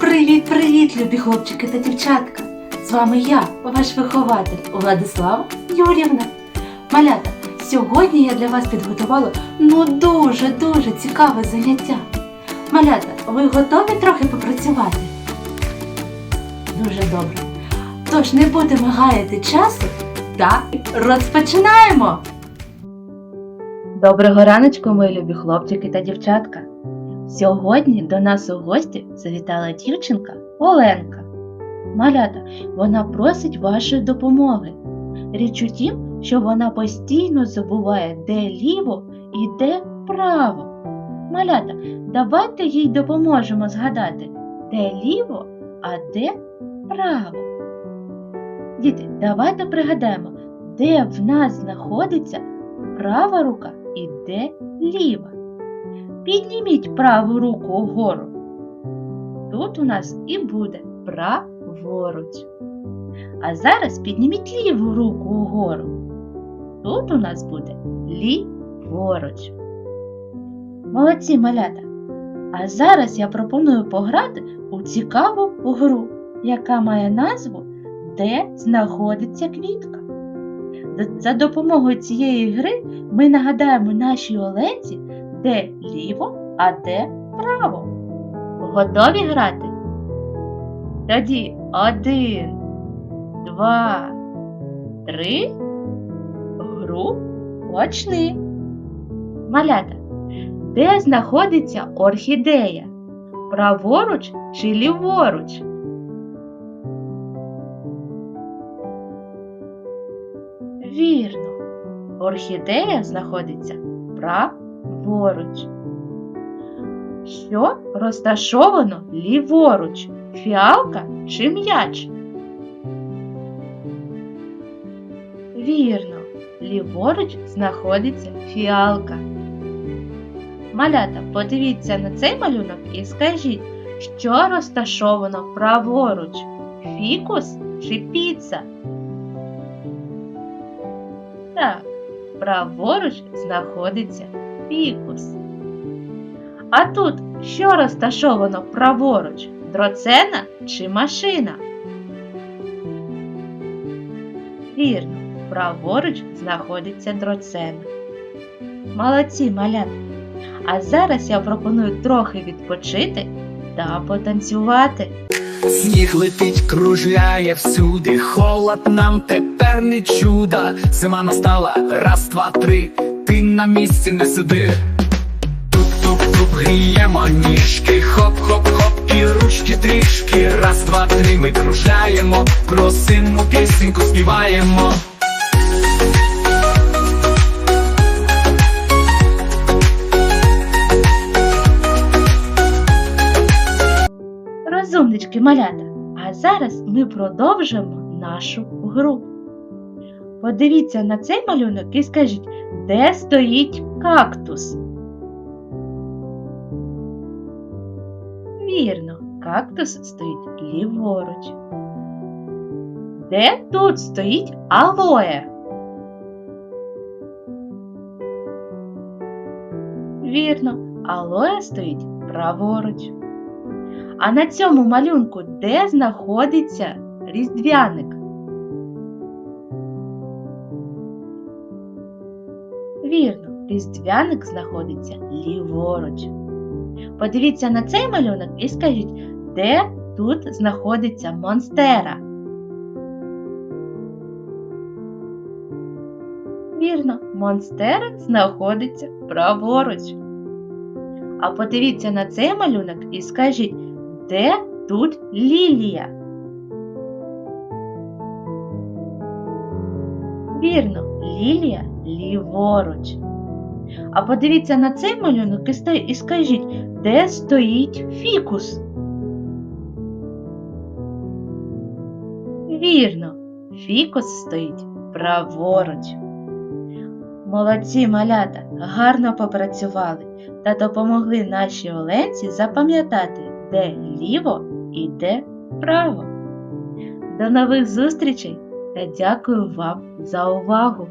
Привіт-привіт, любі хлопчики та дівчатка! З вами я, ваш вихователь Владислава Юрівна. Малята, сьогодні я для вас підготувала ну дуже-дуже цікаве заняття. Малята, ви готові трохи попрацювати? Дуже добре. Тож не будемо гаяти часу та розпочинаємо! Доброго раночку, мої любі хлопчики та дівчатка! Сьогодні до нас у гості завітала дівчинка Оленка. Малята, вона просить вашої допомоги. Річ у тім, що вона постійно забуває, де ліво і де право. Малята, давайте їй допоможемо згадати, де ліво, а де право. Діти, давайте пригадаємо, де в нас знаходиться права рука і де ліва. Підніміть праву руку вгору. Тут у нас і буде праворуч. А зараз підніміть ліву руку вгору. Тут у нас буде ліворуч. Молодці малята! А зараз я пропоную пограти у цікаву гру, яка має назву Де знаходиться квітка. За- допомогою цієї гри ми нагадаємо нашій Оленці, де ліво, а де право. Готові грати? Тоді один, два, три. Гру почни. Малята. Де знаходиться орхідея? Праворуч чи ліворуч? Вірно. Орхідея знаходиться праворуч. Що розташовано ліворуч? Фіалка чи м'яч? Вірно, ліворуч знаходиться фіалка. Малята, подивіться на цей малюнок і скажіть, що розташовано праворуч? Фікус чи піца? Так, праворуч знаходиться фікус. А тут що розташовано праворуч? Дроцена чи машина? Вірно, праворуч знаходиться дроцена. Молодці малята! А зараз я пропоную трохи відпочити та потанцювати. Сніг летить, кружляє всюди, холод нам тепер не чудо. Зима настала, раз, два, три, ти на місці не сиди. Тук-тук-тук, гріємо ніжки, хоп-хоп-хоп, і ручки трішки. Раз, два, три, ми кружляємо, просимо пісеньку співаємо. Розумнички малята, а зараз ми продовжимо нашу гру. Подивіться на цей малюнок і скажіть, де стоїть кактус? Вірно, кактус стоїть ліворуч. Де тут стоїть алоє? Вірно, алоє стоїть праворуч. А на цьому малюнку де знаходиться різдвяник? Вірно, різдвяник знаходиться ліворуч. Подивіться на цей малюнок і скажіть, де тут знаходиться монстера? Вірно, монстера знаходиться праворуч. А подивіться на цей малюнок і скажіть, де тут лілія? Вірно, лілія ліворуч. А подивіться на цей малюнок і скажіть, де стоїть фікус? Вірно, фікус стоїть праворуч. Молодці малята гарно попрацювали та допомогли нашій Оленці запам'ятати, де ліво і де право. До нових зустрічей та дякую вам за увагу!